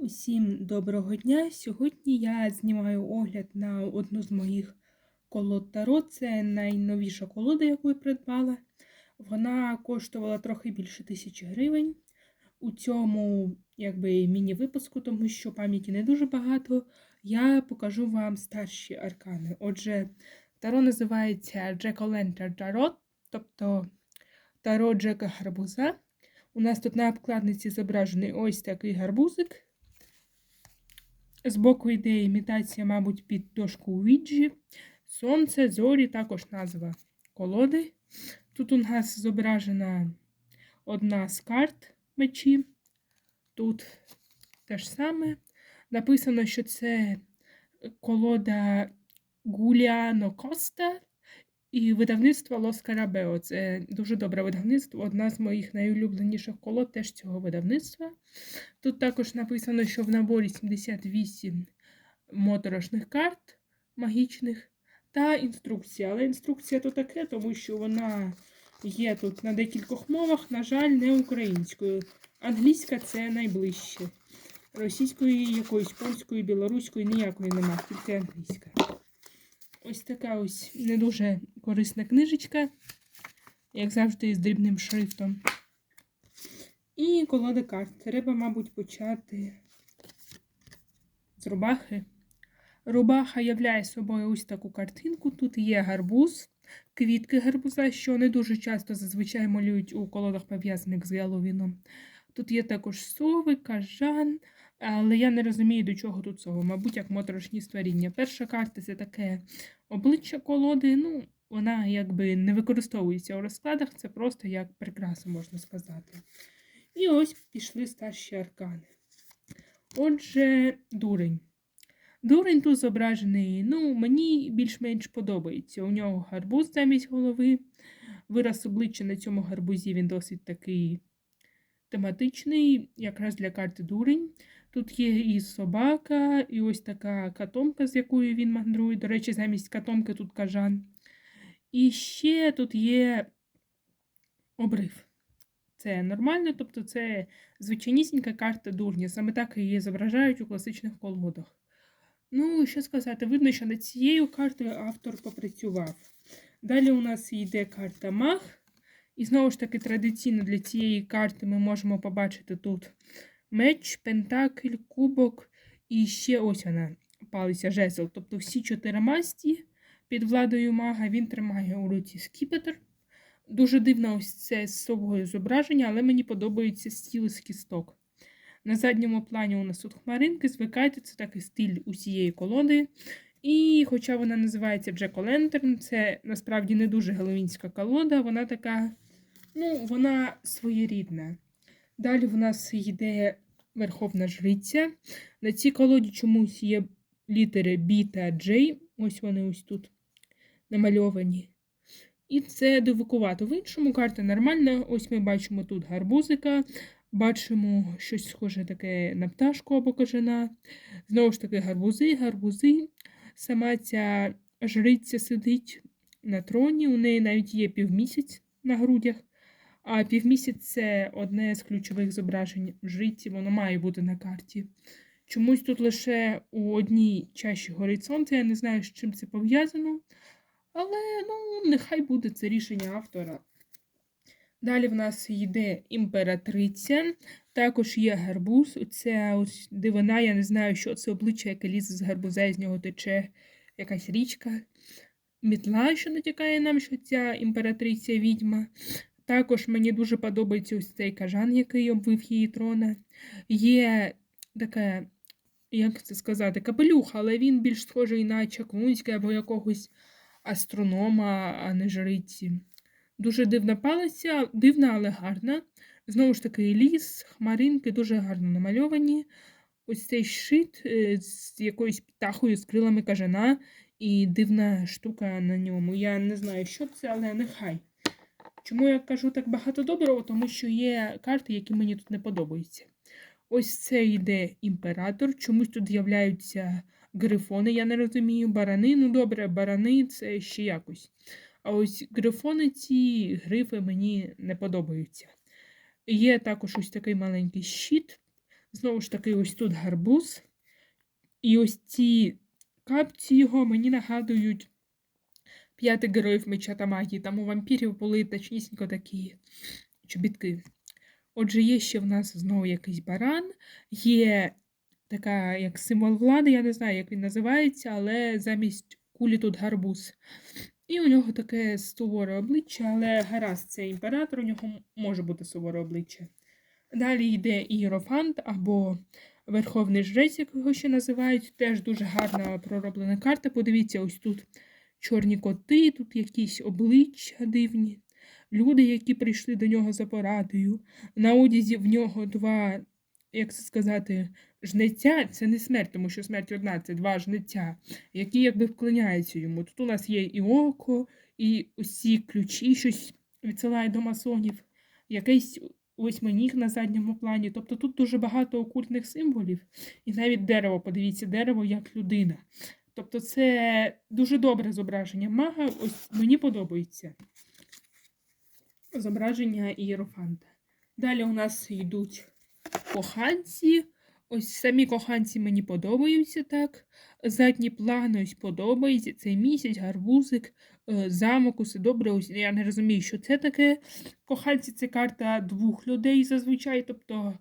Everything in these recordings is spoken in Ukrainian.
Усім доброго дня! Сьогодні я знімаю огляд на одну з моїх колод Таро. Це найновіша колода, яку я придбала. Вона коштувала трохи більше тисячі гривень. У цьому міні-випуску, тому що пам'яті не дуже багато, я покажу вам старші аркани. Отже, Таро називається Jack O'Lantern Tarot, тобто Таро Джека Гарбуза. У нас тут на обкладниці зображений ось такий гарбузик. Збоку йде імітація, мабуть, під дошку Уіджі. Сонце, зорі, також назва колоди. Тут у нас зображена одна з карт мечі. Тут те ж саме. Написано, що це колода Гуліано Коста і видавництво Лос Карабео. Це дуже добре видавництво. Одна з моїх найулюбленіших колод теж цього видавництва. Тут також написано, що в наборі 78 моторошних карт магічних та інструкція. Але інструкція то таке, тому що вона є тут на декількох мовах, на жаль, не українською. Англійська це найближче. Російської, якоїсь польської, білоруської ніякої нема, тільки англійська. Ось така ось не дуже корисна книжечка, як завжди, з дрібним шрифтом. І колода карт. Треба, мабуть, почати з рубахи. Рубаха являє собою ось таку картинку. Тут є гарбуз, квітки гарбуза, що не дуже часто зазвичай малюють у колодах пов'язаних з Геловіном. Тут є також сови, кажан, але я не розумію, до чого тут сови. Мабуть, як моторошні створіння. Перша карта це таке обличчя колоди. ну, Вона якби не використовується у розкладах, це просто як прикраса, можна сказати. І ось пішли старші аркани. Отже, дурень. Дурень тут зображений, ну, мені більш-менш подобається. У нього гарбуз замість голови. Вираз обличчя на цьому гарбузі він досить такий тематичний, якраз для карти дурень. Тут є і собака, і ось така катомка, з якою він мандрує. До речі, замість катомки тут кажан. І ще тут є обрив. Це нормально, тобто це звичайнісінька карта дурня. Саме так її зображають у класичних колодах. Ну, що сказати, видно, що над цією картою автор попрацював. Далі у нас йде карта Маг. І знову ж таки, традиційно для цієї карти ми можемо побачити тут меч, пентакль, кубок і ще ось вона палиця жезл. Тобто всі чотири масті під владою мага він тримає у руці скіпетр. Дуже дивно ось це з собою зображення, але мені подобається стіл з кісток. На задньому плані у нас тут хмаринки, звикайте, це такий стиль усієї колоди. І хоча вона називається Джек О'Лентерн, це насправді не дуже геловінська колода, вона така, ну, вона своєрідна. Далі в нас йде Верховна Жриця. На цій колоді чомусь є літери B та J. Ось вони ось тут намальовані. І це дивикувато. В іншому карта нормальна. Ось ми бачимо тут гарбузика, бачимо щось схоже таке на пташку або кажана. Знову ж таки, гарбузи, гарбузи. Сама ця жриця сидить на троні, у неї навіть є півмісяць на грудях. А півмісяць це одне з ключових зображень житті, воно має бути на карті. Чомусь тут лише у одній чаші горить сонце, я не знаю, з чим це пов'язано. Але ну, нехай буде це рішення автора. Далі в нас йде імператриця, також є гарбуз. Це ось дивина, я не знаю, що це обличчя, яке лізе з гарбуза, і з нього тече якась річка. Мітла, що натякає нам, що ця імператриця відьма. Також мені дуже подобається ось цей кажан, який обвив її трона. Є таке, як це сказати, капелюх, але він більш схожий на чаклунське або якогось астронома, а не жриці. Дуже дивна палиця, дивна, але гарна. Знову ж таки, ліс, хмаринки дуже гарно намальовані. Ось цей щит е, з якоюсь птахою з крилами кажана і дивна штука на ньому. Я не знаю, що це, але нехай. Чому я кажу так багато доброго? Тому що є карти, які мені тут не подобаються. Ось це йде імператор. Чомусь тут з'являються грифони, я не розумію. Барани. Ну, добре, барани це ще якось. А ось грифони ці грифи мені не подобаються. Є також ось такий маленький щит. Знову ж таки, ось тут гарбуз. І ось ці капці його мені нагадують п'яти героїв меча та магії. Там у вампірів були точнісінько такі чобітки. Отже, є ще в нас знову якийсь баран, є така як символ влади, я не знаю, як він називається, але замість кулі тут гарбуз. І у нього таке суворе обличчя, але гаразд, це імператор, у нього може бути суворе обличчя. Далі йде ієрофант або Верховний жрець, як його ще називають. Теж дуже гарна пророблена карта. Подивіться, ось тут чорні коти, тут якісь обличчя дивні, люди, які прийшли до нього за порадою. На одязі в нього два, як це сказати, жнеця. Це не смерть, тому що смерть одна, це два жнеця, які якби вклоняються йому. Тут у нас є і око, і усі ключі, щось відсилає до масонів, якийсь восьминіг на задньому плані. Тобто тут дуже багато окультних символів, і навіть дерево, подивіться, дерево як людина. Тобто це дуже добре зображення мага. Ось мені подобається зображення ієрофанта. Далі у нас йдуть коханці. Ось самі коханці мені подобаються так. Задні плани ось подобається. Цей місяць, гарбузик, е, замок, усе добре. Ось я не розумію, що це таке. Коханці це карта двох людей зазвичай. Тобто,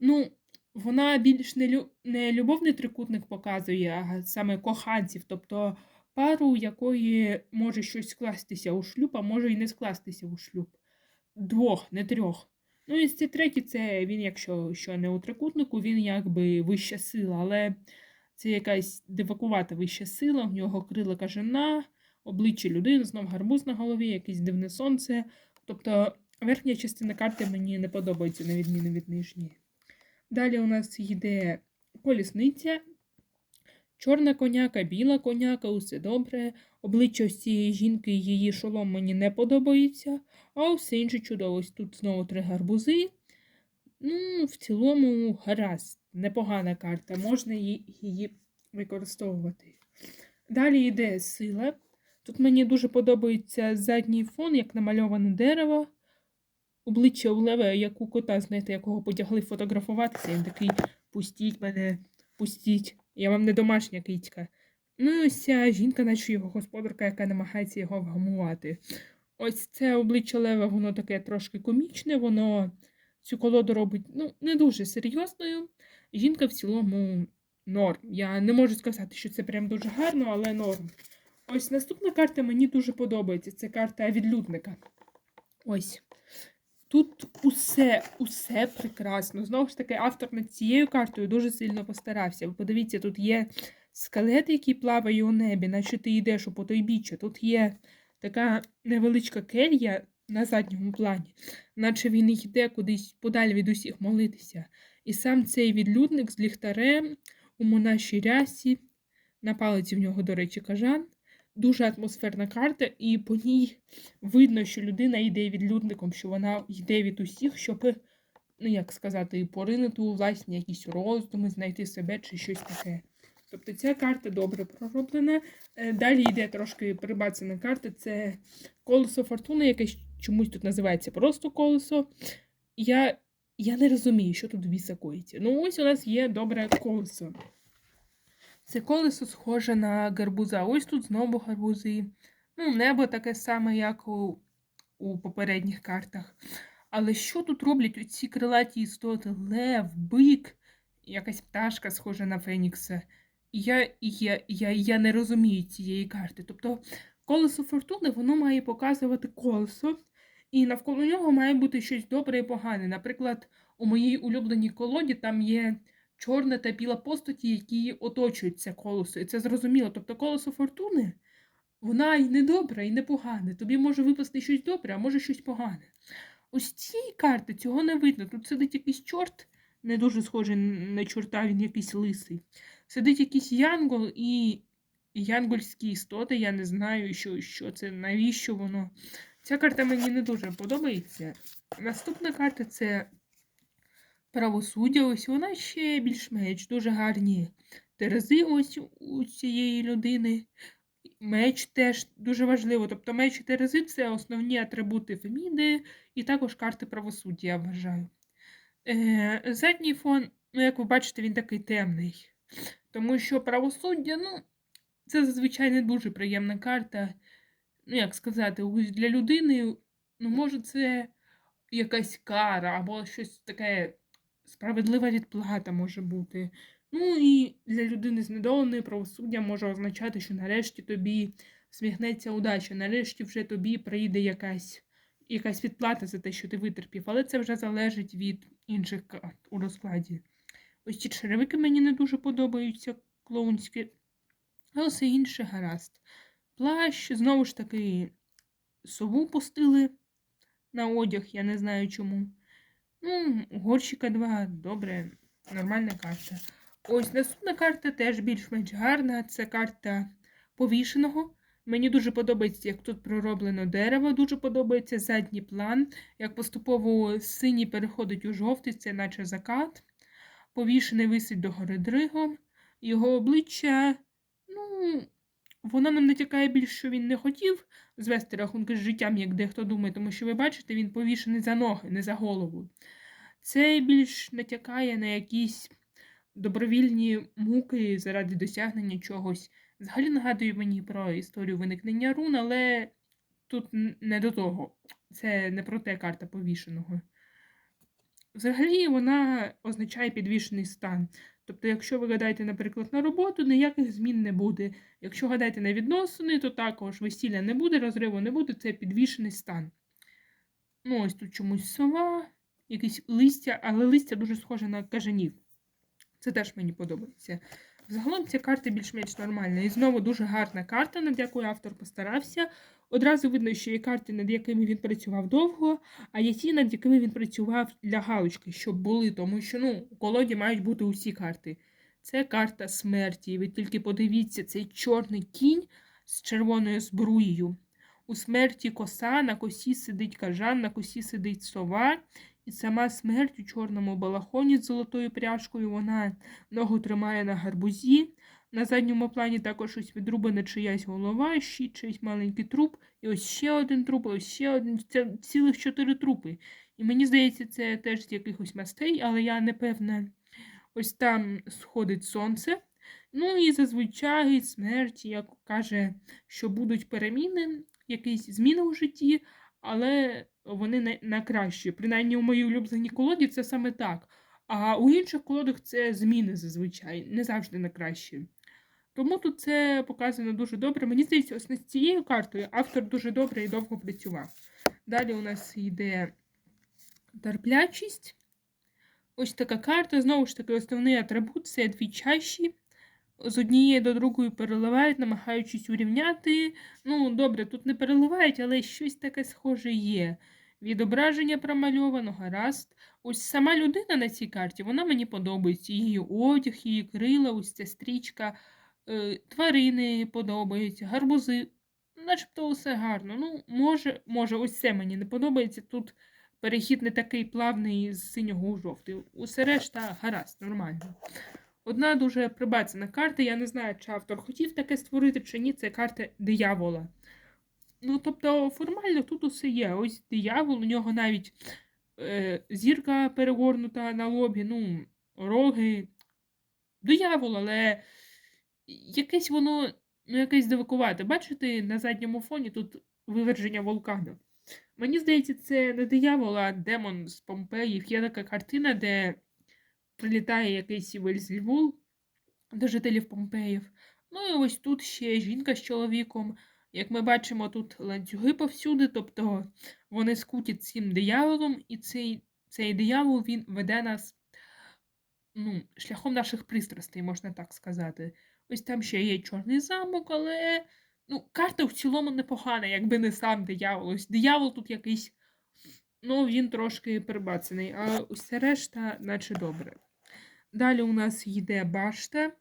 ну, вона більш не, лю... не любовний трикутник показує, а саме коханців. Тобто пару, якої може щось скластися у шлюб, а може і не скластися у шлюб. Двох, не трьох. Ну, і ці третій, це він, якщо що не у трикутнику, він якби вища сила, але це якась дивакувата вища сила, в нього крила кажана, обличчя людини, знов гарбуз на голові, якесь дивне сонце. Тобто верхня частина карти мені не подобається, на відміну від нижньої. Далі у нас йде колісниця, чорна коняка, біла коняка, усе добре. Обличчя цієї жінки її шолом мені не подобається, а все інше чудово. Тут знову три гарбузи. Ну, в цілому, гаразд, непогана карта, можна її використовувати. Далі йде сила. Тут мені дуже подобається задній фон, як намальоване дерево. Обличчя у лева, як у кота, знаєте, якого потягли фотографуватися. Він такий пустіть мене, пустіть. Я вам не домашня кицька. Ну і ось ця жінка, наче його господарка, яка намагається його вгамувати. Ось це обличчя лева, воно таке трошки комічне, воно цю колоду робить ну, не дуже серйозною. Жінка в цілому норм. Я не можу сказати, що це прям дуже гарно, але норм. Ось наступна карта мені дуже подобається. Це карта відлюдника. Ось. Тут усе, усе прекрасно. Знову ж таки, автор над цією картою дуже сильно постарався. Ви подивіться, тут є скелет, який плаває у небі, наче ти йдеш у потойбіччя. Тут є така невеличка келья на задньому плані, наче він йде кудись подалі від усіх молитися. І сам цей відлюдник з ліхтарем у монашій рясі, на палиці в нього, до речі, кажан. Дуже атмосферна карта, і по ній видно, що людина йде відлюдником, що вона йде від усіх, щоб, ну як сказати, поринути у власні якісь роздуми, знайти себе чи щось таке. Тобто ця карта добре пророблена. Е, Далі йде трошки прибацана карта. Це колесо фортуни, яке чомусь тут називається просто колесо. Я, я не розумію, що тут біса коїться. Ну, ось у нас є добре колесо. Це колесо схоже на гарбуза. Ось тут знову гарбузи. Ну, небо таке саме, як у, у попередніх картах. Але що тут роблять оці крилаті істоти? Лев, бик, якась пташка схожа на Фенікса. І я, я, я, я не розумію цієї карти. Тобто колесо фортуни воно має показувати колесо, і навколо нього має бути щось добре і погане. Наприклад, у моїй улюбленій колоді там є чорна та біла постаті, які оточують це колесо. І це зрозуміло. Тобто колесо фортуни, вона і не добра, і не погане. Тобі може випасти щось добре, а може щось погане. Ось цієї карти цього не видно. Тут сидить якийсь чорт, не дуже схожий на чорта, він якийсь лисий. Сидить якийсь янгол і янгольські істоти, я не знаю, що, що це, навіщо воно. Ця карта мені не дуже подобається. Наступна карта це правосуддя. Ось вона ще більш-менш дуже гарні терези ось у цієї людини. Меч теж дуже важливо. Тобто меч і терези це основні атрибути Феміди і також карти правосуддя, я вважаю. Е, задній фон ну, як ви бачите, він такий темний. Тому що правосуддя, ну, це зазвичай не дуже приємна карта. Ну, як сказати, для людини, ну, може, це якась кара або щось таке справедлива відплата може бути. Ну і для людини знедоленої правосуддя може означати, що нарешті тобі сміхнеться удача, нарешті вже тобі прийде якась, якась відплата за те, що ти витерпів, але це вже залежить від інших карт у розкладі. Ось ці черевики мені не дуже подобаються, клоунські, а все інше гаразд. Плащ, знову ж таки, сову пустили на одяг, я не знаю чому. Ну, горщика 2, добре, нормальна карта. Ось наступна карта теж більш-менш гарна. Це карта повішеного. Мені дуже подобається, як тут пророблено дерево, дуже подобається задній план, як поступово синій переходить у жовтий, це наче закат. Повішений висить догори дригом. Його обличчя, ну, воно нам натякає більш, що він не хотів звести рахунки з життям, як дехто думає, тому що ви бачите, він повішений за ноги, не за голову. Це більш натякає на якісь добровільні муки заради досягнення чогось. Взагалі нагадує мені про історію виникнення рун, але тут не до того. Це не про те карта повішеного. Взагалі вона означає підвішений стан. Тобто, якщо ви гадаєте, наприклад, на роботу, ніяких змін не буде. Якщо гадаєте на відносини, то також весілля не буде, розриву не буде, це підвішений стан. Ну, ось тут чомусь сова, якісь листя, але листя дуже схоже на кажанів. Це теж мені подобається. Загалом ця карта більш-менш нормальна. І знову дуже гарна карта, над якою автор постарався. Одразу видно, що є карти, над якими він працював довго, а є ті, над якими він працював для галочки, щоб були, тому що ну, у колоді мають бути усі карти. Це карта смерті. Ви тільки подивіться, цей чорний кінь з червоною збруєю. У смерті коса, на косі сидить кажан, на косі сидить сова, і сама смерть у чорному балахоні з золотою пряжкою. Вона ногу тримає на гарбузі. На задньому плані також ось відрубана чиясь голова, ще чийсь маленький труп, і ось ще один труп, і ось ще один. Це цілих чотири трупи. І мені здається, це теж з якихось мастей, але я не певна. Ось там сходить сонце. Ну і зазвичай смерть, як каже, що будуть переміни, якісь зміни у житті, але вони не на краще. Принаймні у моїй улюбленій колоді це саме так. А у інших колодах це зміни зазвичай, не завжди на краще. Тому тут це показано дуже добре. Мені здається, ось над цією картою автор дуже добре і довго працював. Далі у нас йде терплячість. Ось така карта. Знову ж таки, основний атрибут це дві чаші. З однієї до другої переливають, намагаючись урівняти. Ну, добре, тут не переливають, але щось таке схоже є. Відображення промальовано, гаразд. Ось сама людина на цій карті, вона мені подобається. Її одяг, її крила, ось ця стрічка, е, тварини подобаються, гарбузи. Начебто все гарно. Ну, може, може, ось це мені не подобається. Тут перехід не такий плавний з синього у жовтий. Усе решта гаразд, нормально. Одна дуже прибацана карта. Я не знаю, чи автор хотів таке створити, чи ні. Це карта диявола. Ну, тобто, формально тут усе є. Ось диявол, у нього навіть е, зірка перегорнута на лобі, ну, роги. Диявол, але якесь воно, ну, якесь дивакувате. Бачите, на задньому фоні тут виверження вулкану. Мені здається, це не диявол, а демон з Помпеїв. Є така картина, де прилітає якийсь Вельзевул до жителів Помпеїв. Ну і ось тут ще жінка з чоловіком. Як ми бачимо, тут ланцюги повсюди, тобто вони скуті цим дияволом, і цей, цей диявол він веде нас ну, шляхом наших пристрастей, можна так сказати. Ось там ще є чорний замок, але ну, карта в цілому непогана, якби не сам диявол. Ось диявол тут якийсь, ну, він трошки прибацаний, а усе решта, наче добре. Далі у нас йде башта.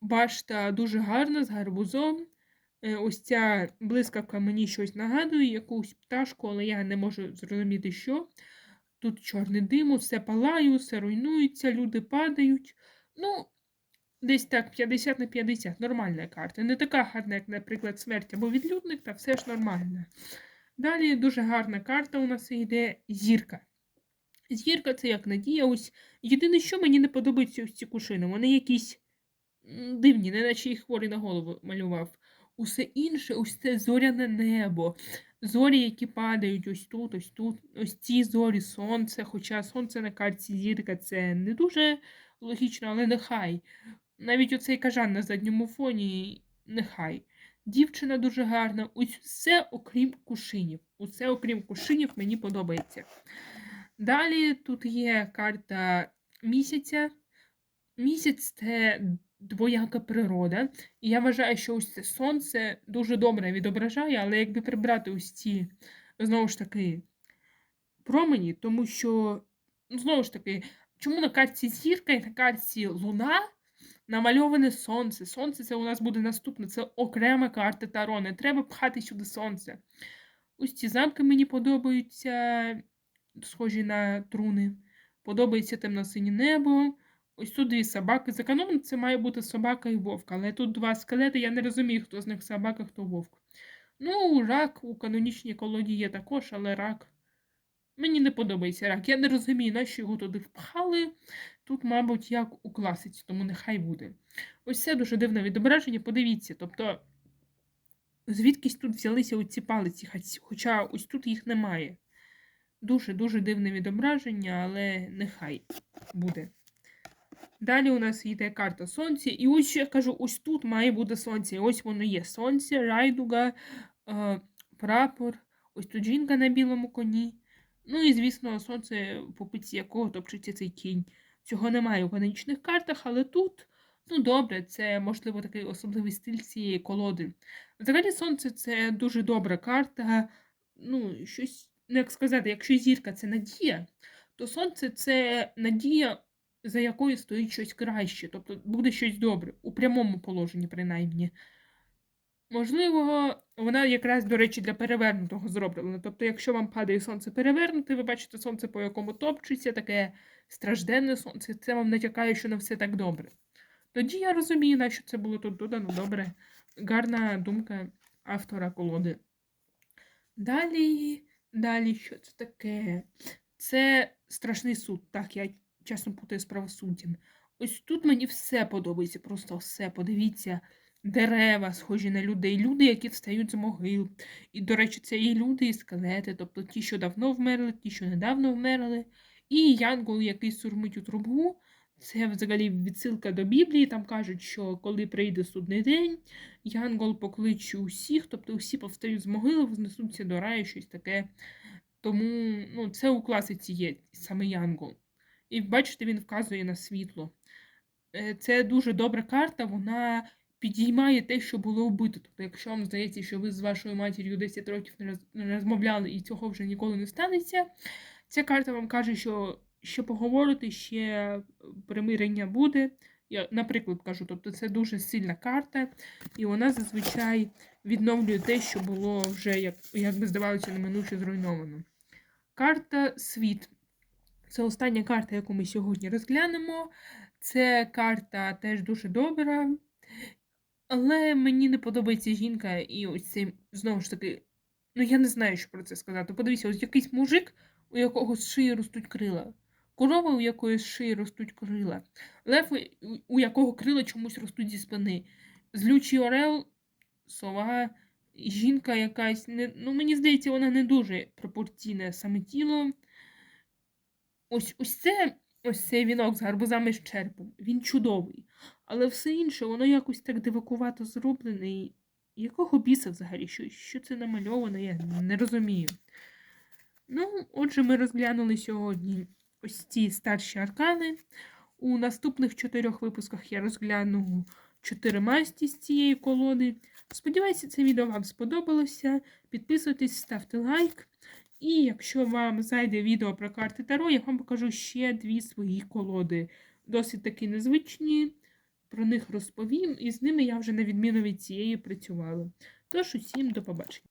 Башта дуже гарна з гарбузом. Е, Ось ця блискавка мені щось нагадує, якусь пташку, але я не можу зрозуміти, що. Тут чорний дим, все палає, все руйнується, люди падають. Ну, десь так, 50 на 50, нормальна карта. Не така гарна, як, наприклад, смерть або відлюдник, та все ж нормально. Далі дуже гарна карта у нас йде зірка. Зірка це як надія. Ось єдине, що мені не подобається ось ці кушини. Вони якісь дивні, не наче їх хворий на голову малював. Усе інше, ось це зоряне небо. Зорі, які падають ось тут, ось тут, ось ці зорі, сонце. Хоча сонце на карті зірка це не дуже логічно, але нехай. Навіть оцей кажан на задньому фоні, нехай. Дівчина дуже гарна. Ось все окрім кушинів. Усе окрім кушинів мені подобається. Далі тут є карта місяця. Місяць це двояка природа. І я вважаю, що ось це сонце дуже добре відображає, але якби прибрати ось ці, знову ж таки, промені, тому що, ну, знову ж таки, чому на карті зірка і на карті луна намальоване сонце? Сонце це у нас буде наступне, це окрема карта Таро, не треба пхати сюди сонце. Ось ці замки мені подобаються, схожі на труни. Подобається темно-синє небо. Ось тут дві собаки. За каноном це має бути собака і вовк, але тут два скелети, я не розумію, хто з них собака, хто вовк. Ну, рак у канонічній колоді є також, але рак. Мені не подобається рак. Я не розумію, нащо його туди впхали. Тут, мабуть, як у класиці, тому нехай буде. Ось це дуже дивне відображення. Подивіться, тобто, звідкись тут взялися оці палиці, хоча ось тут їх немає. Дуже-дуже дивне відображення, але нехай буде. Далі у нас йде карта Сонця. І ось я кажу, ось тут має бути сонце. Ось воно є. Сонце, райдуга, е, прапор, ось тут жінка на білому коні. Ну і, звісно, сонце, по пиці якого топчеться цей кінь. Цього немає у канонічних картах, але тут, ну добре, це можливо такий особливий стиль цієї колоди. Взагалі, сонце це дуже добра карта. Ну, щось, ну, як сказати, якщо зірка це надія, то сонце це надія за якою стоїть щось краще, тобто буде щось добре, у прямому положенні, принаймні. Можливо, вона якраз, до речі, для перевернутого зроблена. Тобто, якщо вам падає сонце перевернуте, ви бачите сонце, по якому топчеться, таке стражденне сонце, це вам натякає, що не все так добре. Тоді я розумію, на що це було тут додано добре. Гарна думка автора колоди. Далі, далі, що це таке? Це страшний суд. Так, я чесно путаю з правосуддям. Ось тут мені все подобається, просто все. Подивіться, дерева схожі на людей, люди, які встають з могил. І, до речі, це і люди, і скелети, тобто ті, що давно вмерли, ті, що недавно вмерли. І янгол, який сурмить у трубу. Це взагалі відсилка до Біблії. Там кажуть, що коли прийде судний день, янгол покличе усіх, тобто усі повстають з могили, вознесуться до раю, щось таке. Тому ну, це у класиці є саме янгол. І бачите, він вказує на світло. Е, Це дуже добра карта, вона підіймає те, що було вбито. Тобто, якщо вам здається, що ви з вашою матір'ю 10 років не розмовляли і цього вже ніколи не станеться, ця карта вам каже, що ще поговорити, ще примирення буде. Я, наприклад, кажу, тобто це дуже сильна карта, і вона зазвичай відновлює те, що було вже, як, як би здавалося, неминуче зруйновано. Карта світ. Це остання карта, яку ми сьогодні розглянемо. Це карта теж дуже добра. Але мені не подобається жінка, і ось цей, знову ж таки, ну я не знаю, що про це сказати. Подивіться, ось якийсь мужик, у якого з шиї ростуть крила. Корова, у якої з шиї ростуть крила. Лев, у- якого крила чомусь ростуть зі спини. Злючий орел, сова, жінка якась. Не, ну, мені здається, вона не дуже пропорційне саме тіло. Ось ось це ось цей вінок з гарбузами з черпом. Він чудовий. Але все інше, воно якось так дивакувато зроблене. І якого біса взагалі? Що, що це намальовано, я не розумію. Ну, отже, ми розглянули сьогодні ось ці старші аркани. У наступних чотирьох випусках я розгляну чотири масті з цієї колоди. Сподіваюся, це відео вам сподобалося. Підписуйтесь, ставте лайк. І якщо вам зайде відео про карти Таро, я вам покажу ще дві свої колоди. Досить такі незвичні. Про них розповім, і з ними я вже на відміну від цієї працювала. Тож усім до побачення.